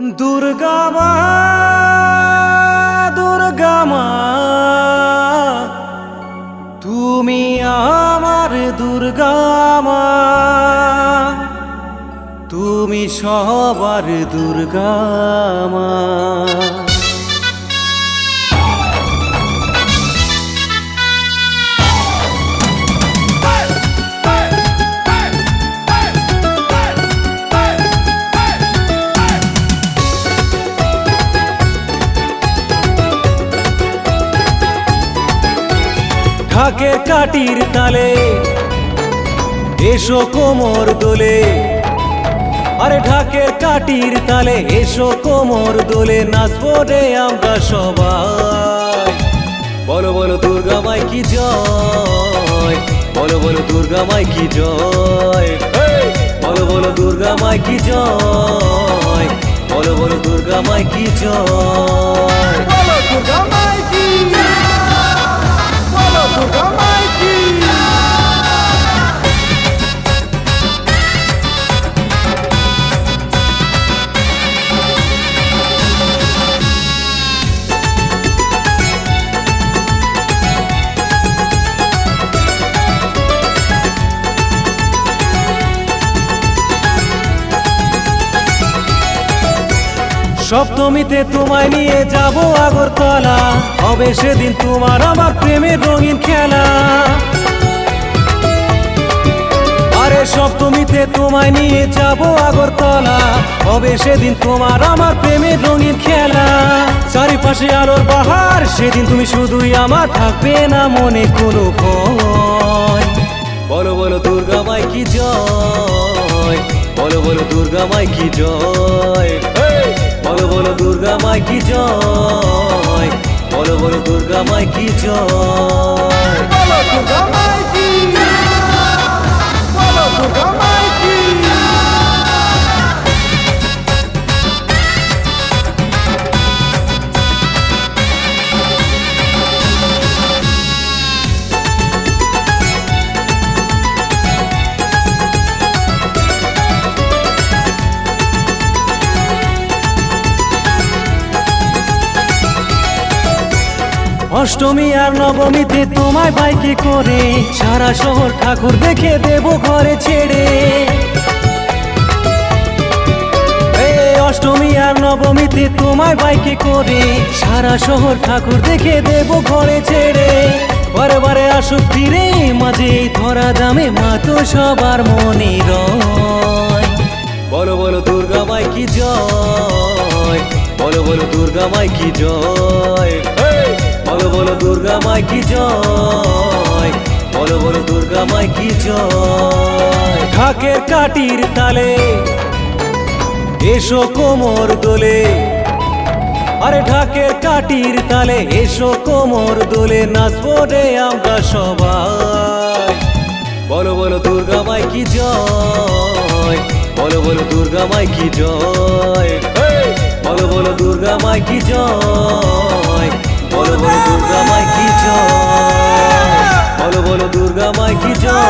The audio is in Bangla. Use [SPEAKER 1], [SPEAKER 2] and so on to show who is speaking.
[SPEAKER 1] দুর্গা মা দুর্গা মা তুমি আমার দুর্গা মা তুমি সবার দুর্গা মা। ঢাকের কাটির তালে, এসো কোমর দোলে। আরে ঢাকের কাটির তালে, এসো কোমর দোলে, নাচবো রে আমরা সবাই। বলো বলো দুর্গা মাই কি জয়? বলো বলো দুর্গা মাই কি জয়! বলো বলো দুর্গা মাই কি জয়? বলো বলো দুর্গা মাই কি জয়?
[SPEAKER 2] দুর্গা
[SPEAKER 1] সপ্তমীতে তোমায় নিয়ে যাব আগরতলা। হবে সেদিন তোমার আমার প্রেমের রঙিন খেলা। আরে সপ্তমীতে তোমায় নিয়ে যাব আগরতলা। হবে সেদিন তোমার আমার প্রেমের রঙিন খেলা। চারিপাশে আলোর বাহার, সেদিন তুমি শুধুই আমার থাকবে না মনে কোনো বলো বলো, দুর্গা মাই কি জয়? বলো বলো, দুর্গা মাই কি জয়! বলো বলো দুর্গা মাই কি জয়? বলো বলো দুর্গা মাই কি জয়? অষ্টমী আর নবমীতে তোমায় বাইকে করে সারা শহর ঠাকুর দেখে দেব ঘরে ছেড়ে। অষ্টমী আর নবমীতে তোমায় বাইকে করে সারা শহর ঠাকুর দেখে দেব ঘরে ছেড়ে। বারে বারে আসুক ফিরে মাঝে ধরা দামে মা তো সবার মনে রয়। বলো বলো, দুর্গা মাই কি জয়? বলো বলো, দুর্গা মাই কি জয়! বলো বলো দুর্গা মাই কি জয়? বলো বলো দুর্গা মাই কি জয়? ঢাকের কাটির তালে এসো কোমর দোলে। আরে ঢাকের কাটির তালে এসো কোমর দোলে, নাচবো রে আমরা সবাই। বলো বলো দুর্গা মাই কি জয়? বলো বলো দুর্গা মাই কি জয়! বলো বলো দুর্গা মাই কি জয়? বলো দুর্গা মাই কি জয়? বলো বলো দুর্গা মাই কি জয়?